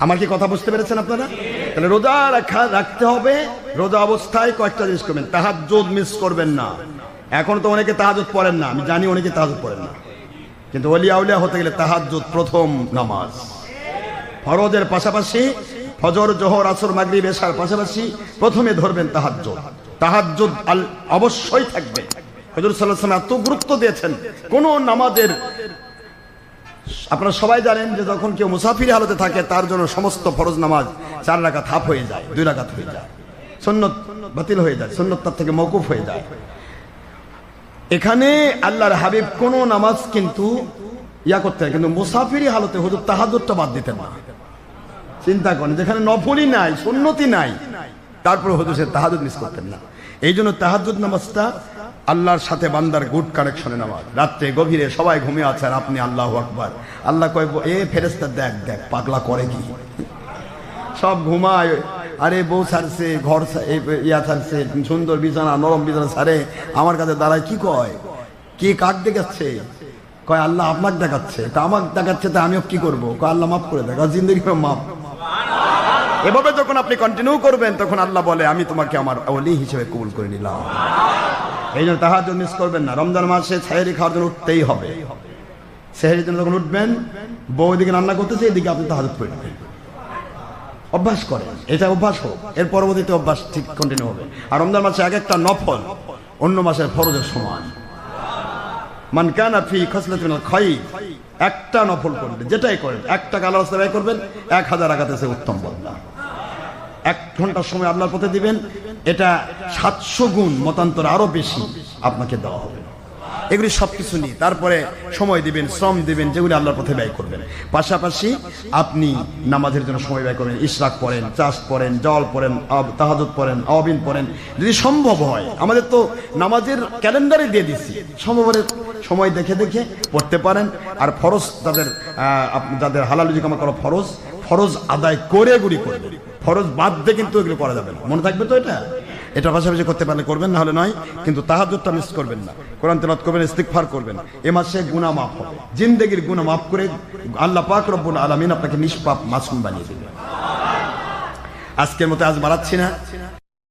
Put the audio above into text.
আমার কি কথা বুঝতে পেরেছেন আপনারা? তাহলে রোজা রাখা রাখতে হবে। রোজা অবস্থায় কয়েকটা জিনিস করবেন। তাহাজ্জুদ মিস করবেন না। এখন তো অনেকে তাহাজুদ পড়েন না। আমি জানি অনেকে তাহাজুদ পড়েন না। কিন্তু অলিয়া উলিয়া হতে গেলে তাহাজ্জুদ প্রথম নামাজ। ফরজের পাশাপাশি ফজর, জোহর, আসর, মাগরিব, এশার পাশাপাশি প্রথমে ধরবেন তাহাজ্জুদ। তাহাজ্জুদ আল অবশ্যই থাকবে। আলাইহি ওয়াসাল্লাম এত গুরুত্ব দিয়েছেন। কোন নামাজের আপনারা সবাই জানেন যে যখন কেউ মুসাফির হালতে থাকে, তার জন্য সমস্ত ফরজ নামাজ চার রাকাত হাফ হয়ে যায়, দুই রাকাত হয়ে যায়। সুন্নত বাতিল হয়ে যায়, সুন্নত তার থেকে মৌকুফ হয়ে যায়। এখানে আল্লাহর হাবিব কোন নামাজ কিন্তু ইয়া করতে কিন্তু মুসাফিরি হালতে হুজুর তাহাজুদটা বাদ দিতেন না। চিন্তা করেন, যেখানে নফলই নাই সুন্নতি নাই, তারপর হুজুর সে তাহাজুদ মিস করতেন না। এই জন্য তাহাজুদ নামাজটা আল্লাহর সাথে বান্দার গুড কানেকশনে নামাজ। রাত্রে গভীরে সবাই ঘুমিয়ে আছে আর আপনি আল্লাহ আকবার। আল্লাহ কয়, এ ফেরেস্তা দেখ দেখ, পাগলা করে কি? সব ঘুমায়, আরে বউ ছাড়ছে, ঘর ইয়া ছাড়ছে, সুন্দর বিছানা, নরম বিছানা ছাড়ে, আমার কাছে দাঁড়ায় কি কয়? কে কাক দেখাচ্ছে? কয়, আল্লাহ আপনাকে দেখাচ্ছে। তা আমাকে দেখাচ্ছে, তা আমিও কি করব? কয়, আল্লাহ মাফ করে দেখা জিন্দগি মাফ। এভাবে যখন আপনি কন্টিনিউ করবেন, তখন আল্লাহ বলে, আমি তোমাকে আমার অলি হিসেবে কবুল করে নিলাম। এই জন্য তাহার জন্য মিস করবেন না। রমজান মাসে ছায়েরি খাওয়ার জন্য উঠতেই হবে। সেহেরির জন্য যখন উঠবেন, বউ এদিকে রান্না করতেছে, এদিকে আপনি তাহাজত করে নেবেন। অভ্যাস করেন, এটা অভ্যাস হোক। এর পরবর্তীতে অভ্যাস ঠিক কন্টিনিউ হবে। আর রমজান মাসে এক একটা নফল অন্য মাসের ফরজের সমান। মান কানা ফি খসলাতিন খাই একটা নফল করবেন যেটাই করেন, একটা কালো রাস্তা ব্যয় করবেন, এক হাজার আঘাতে সে উত্তম বদলা। এক ঘণ্টার সময় আল্লাহর পথে দিবেন, এটা সাতশো গুণ মতান্তর আরও বেশি আপনাকে দেওয়া হবে। এগুলি সব কিছু নিয়ে তারপরে সময় দিবেন, শ্রম দিবেন, যেগুলি আল্লাহর পথে ব্যয় করবেন। পাশাপাশি আপনি নামাজের জন্য সময় ব্যয় করেন ইশরাক পড়েন, চাষ পড়েন, জল পড়েন তাহাজত পড়েন আওয়াবিন পড়েন। যদি সম্ভব হয়, আমাদের তো নামাজের ক্যালেন্ডারে দিয়ে দিচ্ছি সম্ভব সময় দেখে দেখে পড়তে পারেন। আর ফরজ তাদের যাদের হালালুজি কামা করা ফরজ ফরজ আদায় করে এগুলি করবেন। ফরজ বাদ দিয়ে কিন্তু এগুলো করা যাবে না। মনে থাকবে তো এটা? এটা পাশাপাশি করতে পারলে করবেন না হলে নয়, কিন্তু তাহাজুদটা মিস করবেন না। কোরআন তেলাওয়াত করবেন ইস্তিকফার করবেন। এ মাসে গুনা মাফ হবে। জিন্দেগির গুনা মাফ করে আল্লাহ পাক রব্বুল আলমিন আপনাকে নিষ্পাপ মাসুম বানিয়ে দেবে আজকের মতো আজ বাড়াচ্ছি না।